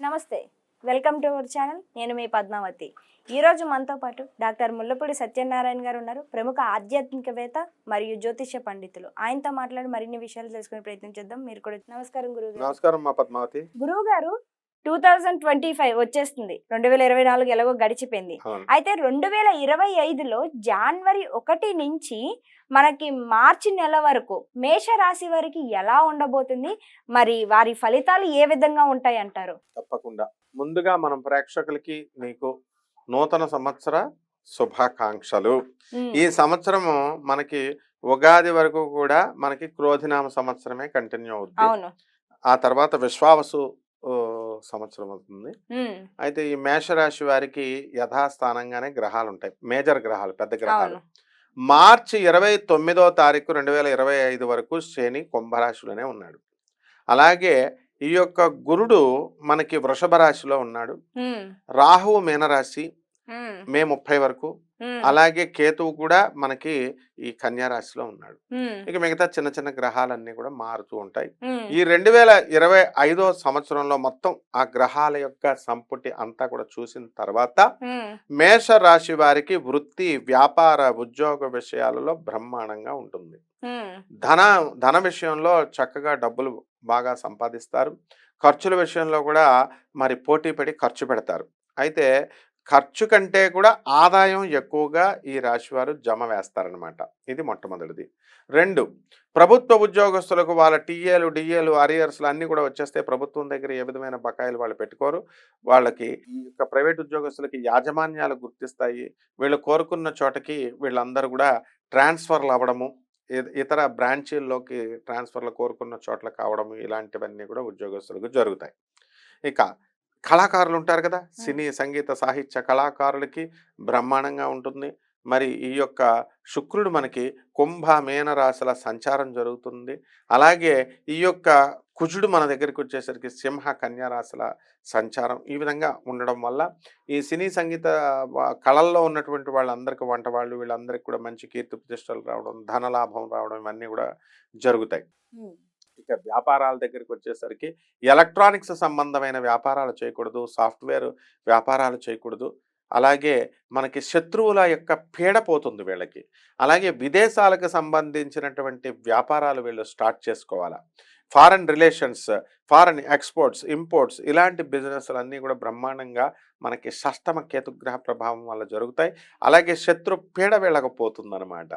నమస్తే welcome to our channel. నేను మీ పద్మావతి. ఈరోజు మనతో పాటు డాక్టర్ ముల్లపూడి సత్యనారాయణ గారు ఉన్నారు. ప్రముఖ ఆధ్యాత్మికవేత్త మరియు జ్యోతిష్య పండితులు. ఆయనతో మాట్లాడి మరిన్ని విషయాలు తెలుసుకునే ప్రయత్నం చేద్దాం. మీరు కూడా నమస్కారం గురువు గారు నమస్కారం మా పద్మావతి. గురువు గారు టూ థౌజండ్ ట్వంటీ ఫైవ్ వచ్చేస్తుంది. రెండు వేల ఇరవై నాలుగు ఎలాగో గడిచిపోయింది. అయితే రెండు వేల ఇరవై ఐదులో జనవరి ఒకటి నుంచి మనకి మార్చి నెల వరకు మేషరాశి వారికి ఎలా ఉండబోతుంది? మరి వారి ఫలితాలు ఏ విధంగా ఉంటాయి అంటారు తప్పకుండా. ముందుగా మనం ప్రేక్షకులకి నీకు నూతన సంవత్సర శుభాకాంక్షలు. ఈ సంవత్సరము మనకి ఉగాది వరకు కూడా మనకి క్రోధినామ సంవత్సరమే కంటిన్యూ అవుతుంది అవును. ఆ తర్వాత విశ్వావసు సంవత్సరం అవుతుంది. అయితే ఈ మేషరాశి వారికి యథాస్థానంగానే గ్రహాలు ఉంటాయి మేజర్ గ్రహాలు పెద్ద గ్రహాలు. మార్చి ఇరవై తొమ్మిదో తారీఖు రెండు వేల ఇరవై ఐదు వరకు శని కుంభరాశిలోనే ఉన్నాడు. అలాగే ఈ యొక్క గురుడు మనకి వృషభ రాశిలో ఉన్నాడు. రాహువు మీనరాశి మే ముప్పై వరకు. అలాగే కేతువు కూడా మనకి ఈ కన్యా రాశిలో ఉన్నాడు. ఇక మిగతా చిన్న చిన్న గ్రహాలన్నీ కూడా మారుతూ ఉంటాయి. ఈ రెండు వేల ఇరవై ఐదో సంవత్సరంలో మొత్తం ఆ గ్రహాల యొక్క సంపుటి అంతా కూడా చూసిన తర్వాత మేష రాశి వారికి వృత్తి వ్యాపార ఉద్యోగ విషయాలలో బ్రహ్మాండంగా ఉంటుంది. ధన ధన విషయంలో చక్కగా డబ్బులు బాగా సంపాదిస్తారు. ఖర్చుల విషయంలో కూడా మరి పోటీ పడి ఖర్చు పెడతారు. అయితే ఖర్చు కంటే కూడా ఆదాయం ఎక్కువగా ఈ రాశివారు జమ వేస్తారనమాట ఇది మొట్టమొదటిది. రెండు ప్రభుత్వ ఉద్యోగస్తులకు వాళ్ళ టీఏలు డిఏలు అరియర్స్లు అన్నీ కూడా వచ్చేస్తే ప్రభుత్వం దగ్గర ఏ విధమైన బకాయిలు వాళ్ళు పెట్టుకోరు. వాళ్ళకి ఈ యొక్క ప్రైవేట్ ఉద్యోగస్తులకి యాజమాన్యాలు గుర్తిస్తాయి. వీళ్ళు కోరుకున్న చోటకి వీళ్ళందరూ కూడా ట్రాన్స్ఫర్లు అవ్వడము ఇ- ఇతర బ్రాంచీల్లోకి ట్రాన్స్ఫర్లు కోరుకున్న చోట్ల కావడము ఇలాంటివన్నీ కూడా ఉద్యోగస్తులకు జరుగుతాయి. ఇక కళాకారులు ఉంటారు కదా సినీ సంగీత సాహిత్య కళాకారులకి బ్రహ్మాండంగా ఉంటుంది. మరి ఈ యొక్క శుక్రుడు మనకి కుంభ మీన రాశుల సంచారం జరుగుతుంది. అలాగే ఈ యొక్క కుజుడు మన దగ్గరికి వచ్చేసరికి సింహ కన్యా రాశుల సంచారం ఈ విధంగా ఉండడం వల్ల ఈ సినీ సంగీత కళల్లో ఉన్నటువంటి వాళ్ళందరికీ వంట వాళ్ళు వీళ్ళందరికీ కూడా మంచి కీర్తి ప్రతిష్టలు రావడం ధనలాభం రావడం ఇవన్నీ కూడా జరుగుతాయి. ఇక వ్యాపారాల దగ్గరికి వచ్చేసరికి ఎలక్ట్రానిక్స్ సంబంధమైన వ్యాపారాలు చేయకూడదు సాఫ్ట్వేర్ వ్యాపారాలు చేయకూడదు. అలాగే మనకి శత్రువుల యొక్క పీడ పోతుంది వీళ్ళకి. అలాగే విదేశాలకు సంబంధించినటువంటి వ్యాపారాలు వీళ్ళు స్టార్ట్ చేసుకోవాలా. Foreign relations foreign exports imports ఇలాంటి బిజినెస్లు అన్నీ కూడా బ్రహ్మాండంగా మనకి షష్టమ కేతుగ్రహ ప్రభావం వల్ల జరుగుతాయి. అలాగే శత్రు పీడ వీళ్ళకపోతుందన్నమాట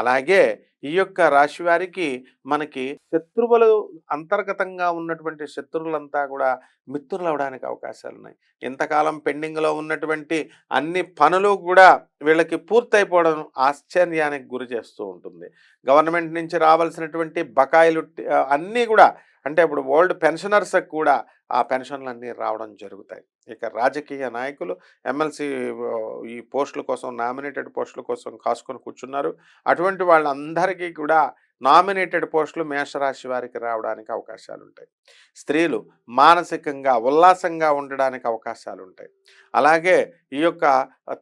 అలాగే ఈ యొక్క రాశి వారికి మనకి శత్రువులు అంతర్గతంగా ఉన్నటువంటి శత్రువులంతా కూడా మిత్రులు అవడానికి అవకాశాలు ఉన్నాయి ఇంతకాలం పెండింగ్లో ఉన్నటువంటి అన్ని పనులు కూడా వీళ్ళకి పూర్తయిపోవడం ఆశ్చర్యానికి గురి చేస్తూ ఉంటుంది. గవర్నమెంట్ నుంచి రావాల్సినటువంటి బకాయిలు అన్నీ కూడా అంటే ఇప్పుడు ఓల్డ్ పెన్షనర్స్కి కూడా ఆ పెన్షన్లు అన్నీ రావడం జరుగుతాయి. ఇక రాజకీయ నాయకులు ఎమ్మెల్సీ ఈ పోస్టుల కోసం నామినేటెడ్ పోస్టుల కోసం కాసుకొని కూర్చున్నారు. అటువంటి వాళ్ళందరికీ కూడా నామినేటెడ్ పోస్టులు మేషరాశి వారికి రావడానికి అవకాశాలు ఉంటాయి స్త్రీలు మానసికంగా ఉల్లాసంగా ఉండడానికి అవకాశాలు ఉంటాయి అలాగే ఈ యొక్క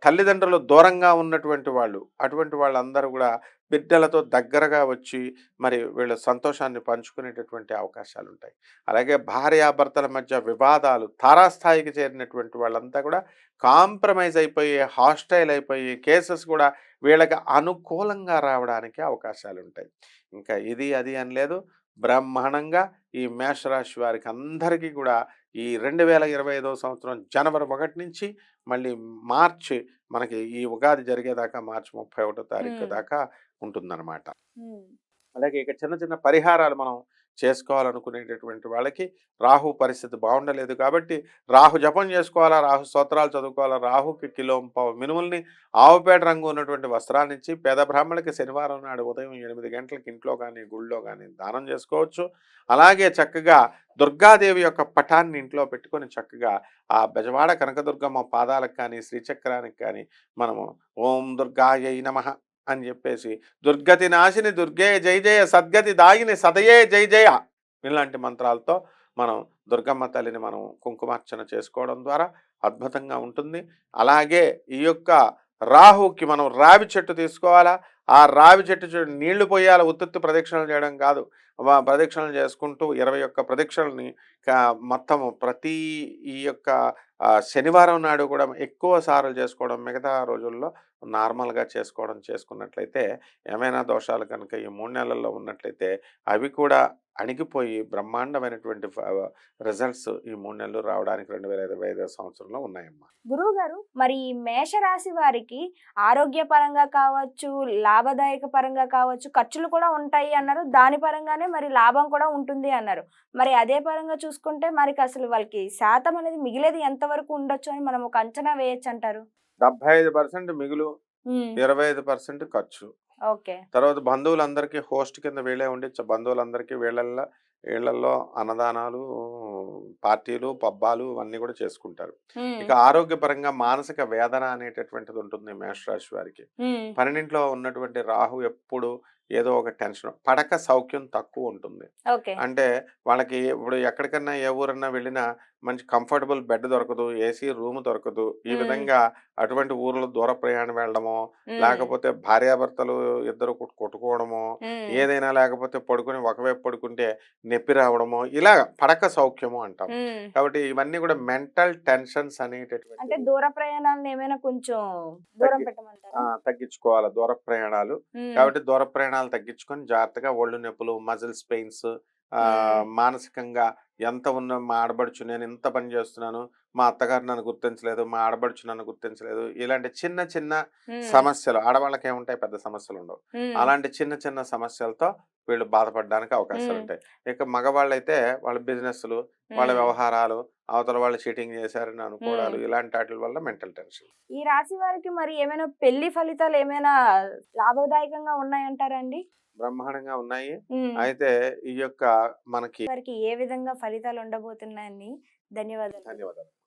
తల్లిదండ్రులు దూరంగా ఉన్నటువంటి వాళ్ళు అటువంటి వాళ్ళందరూ కూడా బిడ్డలతో దగ్గరగా వచ్చి మరి వీళ్ళ సంతోషాన్ని పంచుకునేటటువంటి అవకాశాలు ఉంటాయి అలాగే భార్యాభర్తల మధ్య వివాదాలు తారాస్థాయికి చేరినటువంటి వాళ్ళంతా కూడా కాంప్రమైజ్ అయిపోయి హాస్టైల్ అయిపోయి కేసెస్ కూడా వీళ్ళకి అనుకూలంగా రావడానికి అవకాశాలు ఉంటాయి ఇంకా ఇది అది అని లేదు. బ్రహ్మాండంగా ఈ మేషరాశి వారికి అందరికీ కూడా ఈ రెండు వేల ఇరవై ఐదవ సంవత్సరం జనవరి ఒకటి నుంచి మళ్ళీ మార్చి మనకి ఈ ఉగాది జరిగేదాకా మార్చి ముప్పై ఒకటో తారీఖు. దాకా ఉంటుందన్నమాట. అలాగే ఇక చిన్న చిన్న పరిహారాలు మనం చేసుకోవాలనుకునేటటువంటి వాళ్ళకి రాహు పరిస్థితి బాగుండలేదు కాబట్టి రాహు జపం చేసుకోవాలా రాహు స్తోత్రాలు చదువుకోవాలా రాహుకి కిలో పావు మినుముల్ని ఆవుపేట రంగు ఉన్నటువంటి వస్త్రాన్ని ఇచ్చి పేద బ్రాహ్మణులకి శనివారం నాడు ఉదయం ఎనిమిది గంటలకి ఇంట్లో కానీ గుళ్ళో కానీ దానం చేసుకోవచ్చు. అలాగే చక్కగా దుర్గాదేవి యొక్క పటాన్ని ఇంట్లో పెట్టుకొని చక్కగా ఆ బెజవాడ కనకదుర్గమ్మ పాదాలకు కానీ శ్రీచక్రానికి కానీ మనము ఓం దుర్గాయ నమః అని చెప్పేసి దుర్గతి నాశిని దుర్గే జై జయ సద్గతి దాయిని సదయే జై జయ ఇలాంటి మంత్రాలతో మనం దుర్గమ్మ తల్లిని మనం కుంకుమార్చన చేసుకోవడం ద్వారా అద్భుతంగా ఉంటుంది. అలాగే ఈ యొక్క రాహుకి మనం రావి చెట్టు తీసుకోవాలా? ఆ రావి చెట్టు చూడు నీళ్ళు పోయాల ఉత్తుత్తి ప్రదక్షిణలు చేయడం కాదు. వా- ప్రదక్షిణలు చేసుకుంటూ ఇరవై ఒక్క ప్రదక్షిణల్ని మొత్తం మొత్తము ప్రతి ఈ యొక్క శనివారం నాడు కూడా ఎక్కువ సార్లు చేసుకోవడం మిగతా రోజుల్లో నార్మల్గా చేసుకోవడం చేసుకున్నట్లయితే ఏమైనా దోషాలు కనుక ఈ మూడు నెలల్లో ఉన్నట్లయితే అవి కూడా అణిగిపోయి బ్రహ్మాండమైనటువంటి రిజల్ట్స్ ఈ మూడు నెలలు రావడానికి రెండు వేల ఇరవై ఐదో సంవత్సరంలో ఉన్నాయమ్మా. గురువు గారు మరి ఈ మేషరాశి వారికి ఆరోగ్య పరంగా కావచ్చు లాభదాయక పరంగా కావచ్చు ఖర్చులు కూడా ఉంటాయి అన్నారు. దాని పరంగానే మరి లాభం కూడా ఉంటుంది అన్నారు. మరి అదే పరంగా చూసుకుంటే మరి అసలు వాళ్ళకి శాతం అనేది మిగిలేది ఎంతవరకు ఉండొచ్చు అని మనం ఒక అంచనా వేయొచ్చు అంటారు డెబ్బై ఐదు పర్సెంట్ మిగులు ఇరవై ఐదు పర్సెంట్ ఖర్చు. తర్వాత బంధువులందరికీ హోస్ట్ కింద వీళ్ళే ఉండి బంధువులందరికీ వీళ్ళల్లో వీళ్ళల్లో అన్నదానాలు పార్టీలు పబ్బాలు అన్నీ కూడా చేసుకుంటారు. ఇక ఆరోగ్యపరంగా మానసిక వేదన అనేటటువంటిది ఉంటుంది మేషరాశి వారికి. పన్నెండింట్లో ఉన్నటువంటి రాహు ఎప్పుడు ఏదో ఒక టెన్షన్ పడక సౌఖ్యం తక్కువ ఉంటుంది. అంటే వాళ్ళకి ఇప్పుడు ఎక్కడికన్నా ఏ ఊరన్నా వెళ్ళినా మంచి కంఫర్టబుల్ బెడ్ దొరకదు ఏసీ రూమ్ దొరకదు. ఈ. విధంగా అటువంటి ఊర్లో దూర ప్రయాణం వెళ్ళడమో లేకపోతే భార్యాభర్తలు ఇద్దరు కొట్- కొట్టుకోవడమో ఏదైనా లేకపోతే పడుకుని ఒకవైపు పడుకుంటే నొప్పి రావడమో ఇలా పడక సౌఖ్యము అంటాం. కాబట్టి ఇవన్నీ కూడా మెంటల్ టెన్షన్స్ అంటే అనేటటువంటి దూర ప్రయాణాలను ఏమైనా కొంచెం దూరం తగ్గించుకోవాలి దూర ప్రయాణాలు. కాబట్టి దూర ప్రయాణాలు తగ్గించుకొని జాగ్రత్తగా ఒళ్ళు నొప్పులు మజిల్స్ పెయిన్స్. మానసికంగా ఎంత ఉన్న మా ఆడబడుచు నేను ఇంత పని చేస్తున్నాను మా అత్తగారు నన్ను గుర్తించలేదు మా ఆడబడుచు నన్ను గుర్తించలేదు ఇలాంటి చిన్న చిన్న సమస్యలు ఆడవాళ్ళకి ఏముంటాయి పెద్ద సమస్యలు ఉండవు అలాంటి చిన్న చిన్న సమస్యలతో వీళ్ళు బాధపడడానికి అవకాశాలు. ఉంటాయి. ఇక మగవాళ్ళైతే వాళ్ళ బిజినెస్లు వాళ్ళ వ్యవహారాలు అవతల వాళ్ళు చీటింగ్ చేశారని అనుకోవడాలు. ఇలాంటి వాటి వల్ల మెంటల్ టెన్షన్. ఈ రాశి వారికి మరి ఏమైనా పెళ్ళి ఫలితాలు ఏమైనా లాభదాయకంగా ఉన్నాయంటారండి బ్రహ్మాండంగా ఉన్నాయి. అయితే ఈ యొక్క మనకి ఏ విధంగా ఫలితాలు ఉండబోతున్నాయని ధన్యవాదాలు. ధన్యవాదాలు.